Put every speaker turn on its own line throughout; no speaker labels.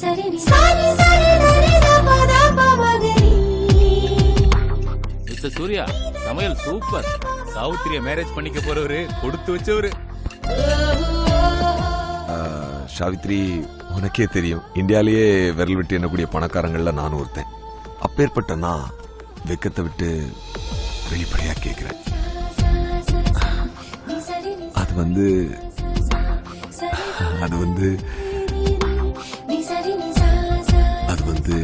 சரி நி சரி சரி சரி தப தப மகரி
மிஸ்டர் சூர்யா சமையல் சூப்பர் சாவுத்திரிய மேரேஜ் பண்ணிக்க போறவரு கொடுத்து வச்சவரு
சாவித்ரி உனக்கே தெரியும் இந்தியாலேயே விரல் விட்டு எண்ணக்கூடிய பணக்காரங்கள்ல நானும் ஒருத்தன் அப்பேற்பட்ட நான் வெக்கத்தை விட்டு வெளிப்படையா கேக்குறேன் அது வந்து அது வந்து அதாவது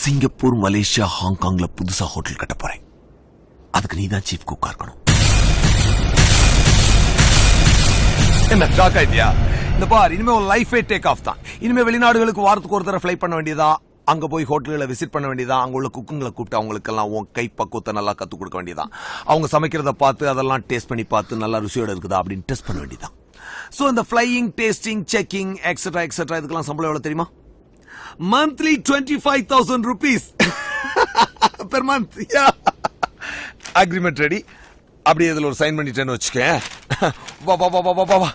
சிங்கப்பூர் மலேசியா ஹாங்காங்ல புதுசா ஹோட்டல் கட்ட போறேன். அதுக்கு நீ தான் சீஃப் குக்கா இருக்கணும். என்ன ஷாக் ஆயிட்டியா? இந்த பார் இனிமே உன் லைஃபே டேக் ஆஃப் தான். இனிமே வெளிநாடுகளுக்கு வாரத்துக்கு ஒரு தடவை ஃப்ளை பண்ண வேண்டியதா? அங்க போய் ஹோட்டல்களை விசிட் பண்ண வேண்டியதா? அங்க உள்ள குக்குங்களை கூப்பிட்டு அவங்களுக்கெல்லாம் உன் கை பக்குவத்தை நல்லா கத்து கொடுக்க வேண்டியதா? அவங்க சமைக்கிறத பார்த்து அதெல்லாம் டேஸ்ட் பண்ணி பார்த்து நல்லா ருசியோட இருக்குதா? அப்படின்னு டெஸ்ட் பண்ண வேண்டியதா? சோ இந்த flying tasting checking extra extra இதுக்கெல்லாம் சம்பளம் எவ்வளவு தெரியுமா? Monthly twenty five thousand rupees per month agreement ready அப்படியே இதில் ஒரு சைன் பண்ணிட்டேன்னு வச்சுக்க வா வா வா வா வா வா வா.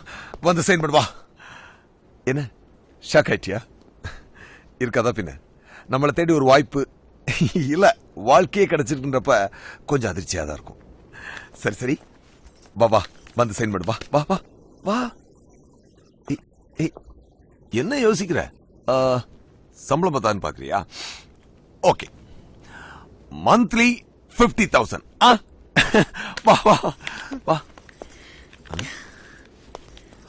வந்து சைன் பண்ணு வா. என்ன? ஷாக் ஆயிட்டியா? இருக்காதா பின்ன? நம்மளை தேடி ஒரு வாய்ப்பு இல்லை. வாழ்க்கையே கிடைச்சிருக்குன்றப்ப கொஞ்சம் அதிர்ச்சியாக தான் இருக்கும். சரி சரி. வா வா. வந்து சைன் பண்ணு வா. வா வா. வா. என்ன யோசிக்கிற? ஆ, சம்பளம் பார்த்தான்னு பாக்குறியா ஓகே மந்த்லி பிப்டி தௌசண்ட் வா வா வா.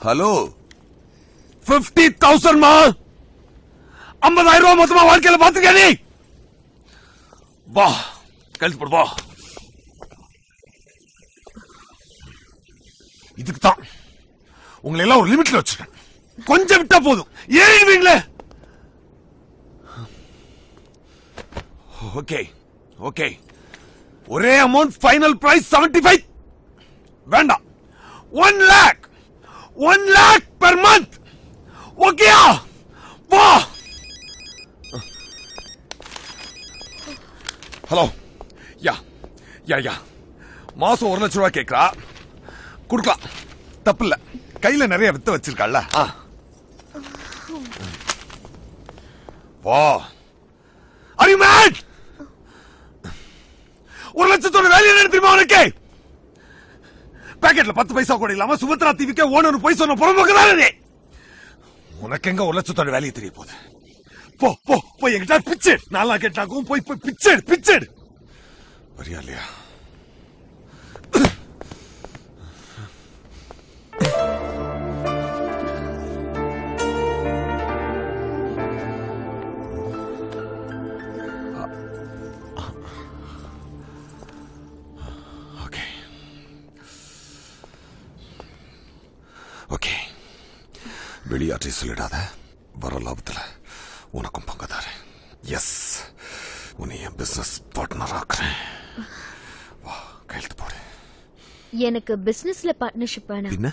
ஹலோ பிப்டி தௌசண்ட் மா? ஐம்பதாயிரம் ரூபாய் மொத்தமா வாழ்க்கையில பாத்துக்க நீ? வா கழுத்து போடு வா. இதுக்கு தான் உங்களை எல்லாம் ஒரு லிமிட்ல வச்சிருக்கேன். கொஞ்சம் விட்டா போதும். ஏறிடுவீங்களே? Okay okay. ஒரே amount final price seventy five வேண்டாம் one lakh one lakh per month ஓகேயா வா. Hello ya ya ya. மாசம் ஒரு லட்சம் ரூபாய் கேட்கறா கொடுக்கலாம். தப்பு இல்ல கையில நிறைய வித்து வச்சிருக்காள்ல. ஆ. வா. Are you mad? ஒரு லட்சத்தோட வேலையை நடத்திருமா தெரியுமா உனக்கு? பாக்கெட்ல பத்து பைசா கூட இல்லாம சுபத்ரா டிவிக்கே ஓனர் போய் சொன்ன புறம்போக்குதானே உனக்கு எங்க ஒரு லட்சத்தோட வேலையை தெரிய போகுது? போ போ போய் எங்கிட்ட பிச்சு. நாலா கேட்டாக்கும் போய் போய் பிச்சேடு பிச்சேடு வரியா இல்லையா? வெளியாற்றி சொல்லிடாத. வர லாபத்துல உனக்கும் பங்குதாரு. எஸ் உன்னை என் பிசினஸ் பார்ட்னர் ஆக்குறேன். வா கையெழுத்து போடு.
எனக்கு பிசினஸ்ல பார்ட்னர்ஷிப் வேணாம்.
பின்ன?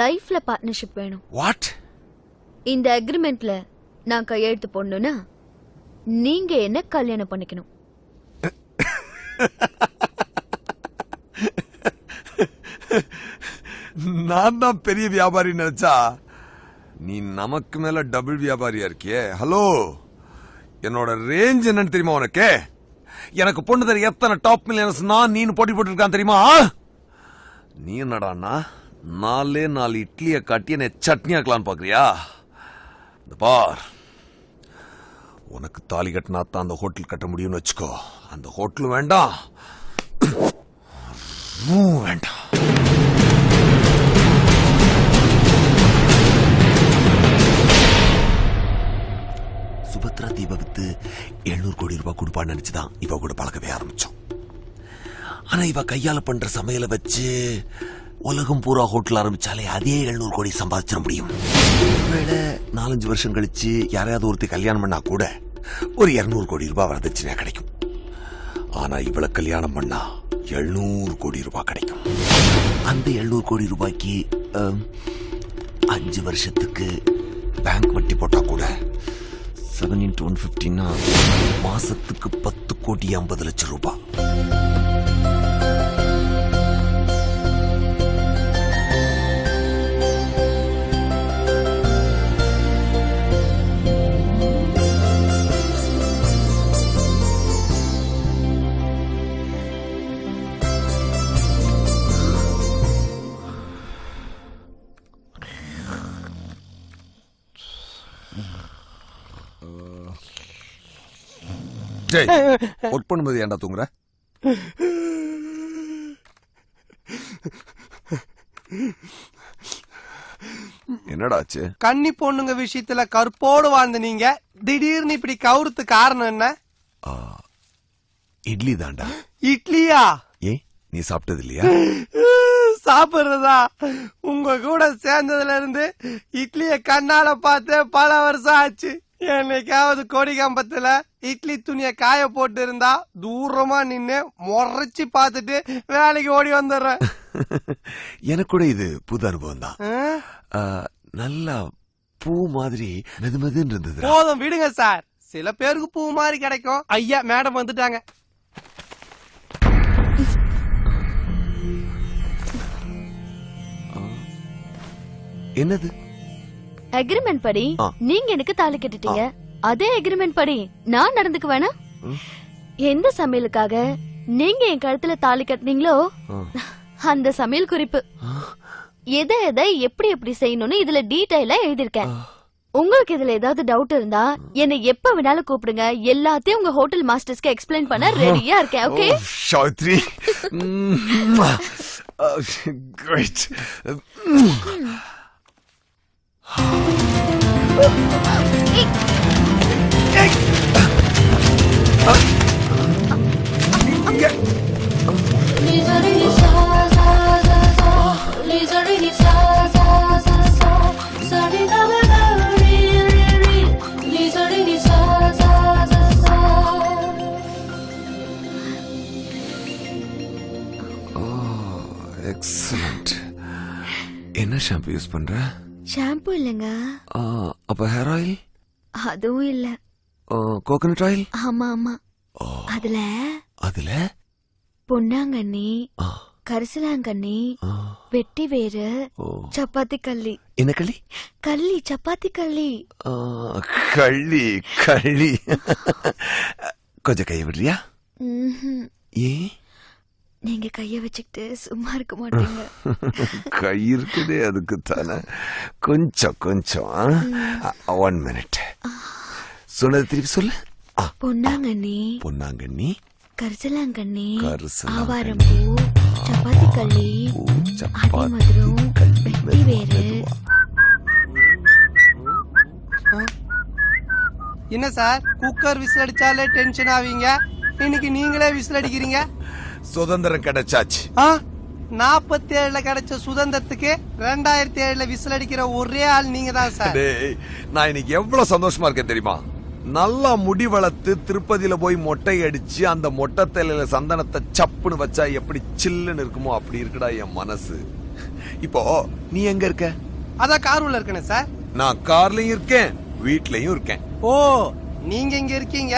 லைஃப்ல பார்ட்னர்ஷிப் வேணும்.
வாட்
இந்த அக்ரிமெண்ட்ல நான் கையெழுத்து போடணும்னா நீங்க என்ன கல்யாணம் பண்ணிக்கணும்?
நான் தான் பெரிய வியாபாரி நினைச்சா நீ நமக்கு மேல டபுள் வியாபாரியா இருக்கியே? ஹலோ என்னோட ரேஞ்ச் என்னன்னு தெரியுமா உனக்கு? எனக்கு பொண்ணு தெரிய எத்தனை டாப் மில்லியனர்ஸ் நான் நீனு போட்டி போட்டுருக்கான் தெரியுமா? நீ என்னடான்னா நாலே நாலு இட்லியை காட்டி என்னை சட்னி ஆக்கலான்னு பாக்குறியா? இந்த பார். உனக்கு தாலி கட்டினா தான் அந்த ஹோட்டல் கட்ட முடியும்னு வச்சுக்கோ. அந்த ஹோட்டலும் வேண்டாம். வேண்டாம். சுபத்ரா தீப வித்து எழுநூறு கோடி ரூபாய் கொடுப்பான்னு நினைச்சுதான் இவ கூட பழகவே ஆரம்பிச்சோம். ஆனா இவ கையால பண்ற சமையலை வச்சு உலகம் பூரா ஹோட்டல் ஆரம்பிச்சாலே அதே எழுநூறு கோடி சம்பாதிச்சிட முடியும். ஒருவேளை நாலஞ்சு வருஷம் கழிச்சு யாரையாவது ஒருத்தி கல்யாணம் பண்ணா கூட ஒரு இருநூறு கோடி ரூபாய் வரதட்சணையா கிடைக்கும். ஆனா இவளை கல்யாணம் பண்ணா எழுநூறு கோடி ரூபாய் கிடைக்கும். அந்த எழுநூறு கோடி ரூபாய்க்கு அஞ்சு வருஷத்துக்கு பேங்க் வட்டி போட்டா கூட செவன் இன்ட்டு ஒன் ஃபிஃப்டின்னா மாசத்துக்கு பத்து கோடி ஐம்பது லட்சம் ரூபாய். டேய் ஒர்க் பண்ணும்போது ஏன்டா தூங்குற? என்னடா ஆச்சு?
கன்னி பொண்ணுங்க விஷயத்துல கற்போடு வாழ்ந்த நீங்க. திடீர்னு இப்படி கவுரத்து காரணம் என்ன?
இட்லி தான்டா.
இட்லியா?
ஏன் நீ சாப்பிட்டது இல்லையா?
சாப்பிடுறதா? உங்க கூட சேர்ந்ததுல இருந்து இட்லிய கண்ணால பார்த்து பல வருஷம் ஆச்சு. என்னைக்காவது கொடி கம்பத்துல இட்லி துணிய காய போட்டு இருந்தா தூரமா நின்னு முறைச்சு பார்த்துட்டு வேலைக்கு ஓடி வந்துடுறேன்.
எனக்கு கூட இது புது அனுபவம் தான்? நல்லா பூ மாதிரி மெது மெதுன்னு இருந்தது
போதும் விடுங்க சார். சில பேருக்கு பூ மாதிரி கிடைக்கும். ஐயா மேடம் வந்துட்டாங்க.
என்னது?
அக்ரிமெண்ட் படி. நீங்க எனக்கு தாலி கட்டிட்டீங்க. அதே அக்ரிமெண்ட் படி நான் நடந்துக்க வேணாம் எந்த சமையலுக்காக நீங்க என் கழுத்துல தாலி கட்டினீங்களோ. அந்த சமையல் குறிப்பு. எதை எதை எப்படி எப்படி செய்யணும்னு இதுல டீடைலா எழுதிருக்கேன் உங்களுக்கு இதுல ஏதாவது டவுட் இருந்தா என்னை எப்ப வேணாலும் கூப்பிடுங்க. எல்லாத்தையும் உங்க ஹோட்டல் மாஸ்டர்ஸ்க்கு எக்ஸ்பிளைன் பண்ண ரெடியா இருக்கேன் okay
Oh, Savitri. Oh, excellent என்ன ஷாம்பு யூஸ் பண்ணுறேன்
ஷாம்பு இல்லைங்க.
அப்ப ஹேர் ஆயில்
அதுவும் இல்ல.
கோகனட் ஆயில்
ஆமா ஆமா. அதுல
அதுல?
பொன்னாங்கண்ணி கரிசலாங்கண்ணி வெட்டி வேறு. சப்பாத்தி கள்ளி.
என்ன களி
கள்ளி சப்பாத்தி கள்ளி.
கள்ளி கள்ளி. கொஞ்சம் கை விடுறியா. ஏன்?
நீங்க கைய வச்சுக்கிட்டு சும்மா இருக்க மாட்டீங்க.
கை இருக்குதே அதுக்கு தானே. கொஞ்சம் கொஞ்சம் ஒன் மினிட் சொன்னது திருப்பி சொல்லு.
பொன்னாங்கண்ணி.
பொன்னாங்கண்ணி.
கரிசலாங்கண்ணி. ஆவாரம் பூ சப்பாத்தி கள்ளி ஆதி
சப்பாத்தி,
மதுரம் வெட்டி வேறு.
என்ன சார்? குக்கர் விசில் அடிச்சாலே டென்ஷன் ஆவீங்க. இன்னைக்கு நீங்களே விசில் அடிக்கிறீங்க.
சுதந்திரம் கிடைச்சாச்சு.
நாற்பத்தி ஏழுல கிடைச்ச சுதந்திரத்துக்கு ரெண்டாயிரத்தி ஏழுல விசில் அடிக்கிற ஒரே ஆள் நீங்க தான் சார்
நான் இன்னைக்கு எவ்வளவு சந்தோஷமா இருக்கேன் தெரியுமா? நல்லா முடி வளர்த்து திருப்பதியில போய் மொட்டை அடிச்சு அந்த மொட்டை தலையில சந்தனத்தை சப்புன்னு வச்சா எப்படி சில்லுன்னு இருக்குமோ அப்படி இருக்குடா என் மனசு. இப்போ நீ எங்க இருக்க?
அதான் காரூர்ல இருக்கணும் சார்
நான் கார்லயும் இருக்கேன் வீட்லயும் இருக்கேன்.
ஓ நீங்க இங்க இருக்கீங்க?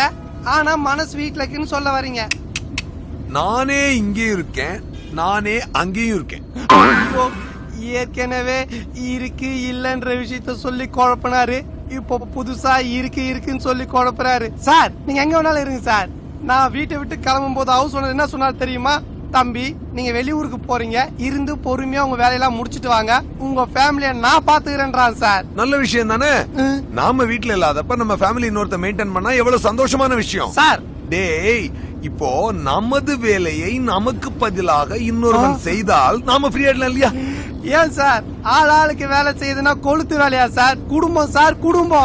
ஆனா மனசு வீட்ல இருக்குன்னு சொல்ல வரீங்க.
நானே இங்கேயும் இருக்கேன் நானே அங்கேயும் இருக்கேன்.
ஏற்கனவே இருக்கு இல்லன்ற விஷயத்த சொல்லி குழப்பினாரு. இப்போ புதுசா இருக்கு இருக்குன்னு சொல்லி குழப்புறாரு. சார் நீங்க எங்க வேணாலும் இருங்க சார். நான் வீட்டை விட்டு கிளம்பும் போது ஹவுஸ் ஓனர் என்ன சொன்னார் தெரியுமா? தம்பி நீங்க வெளியூருக்கு போறீங்க. இருந்து பொறுமையா உங்க வேலையெல்லாம் முடிச்சிட்டு வாங்க. உங்க ஃபேமிலிய நான் பாத்துக்கிறேன்றான் சார்.
நல்ல விஷயம் தானே. நாம வீட்ல இல்லாதப்ப நம்ம ஃபேமிலி இன்னொருத்த மெயின்டைன் பண்ணா எவ்வளவு சந்தோஷமான விஷயம்.
சார்.
டேய் இப்போ நமது வேலையை நமக்கு பதிலாக இன்னொருவன் செய்தால் நாம ஃப்ரீ ஆயிடலாம் இல்லையா?
ஏன் சார்? ஆள் ஆளுக்கு வேலை செய்யுதுன்னா கொளுத்து வேலையா சார்? குடும்பம் சார் குடும்பம்.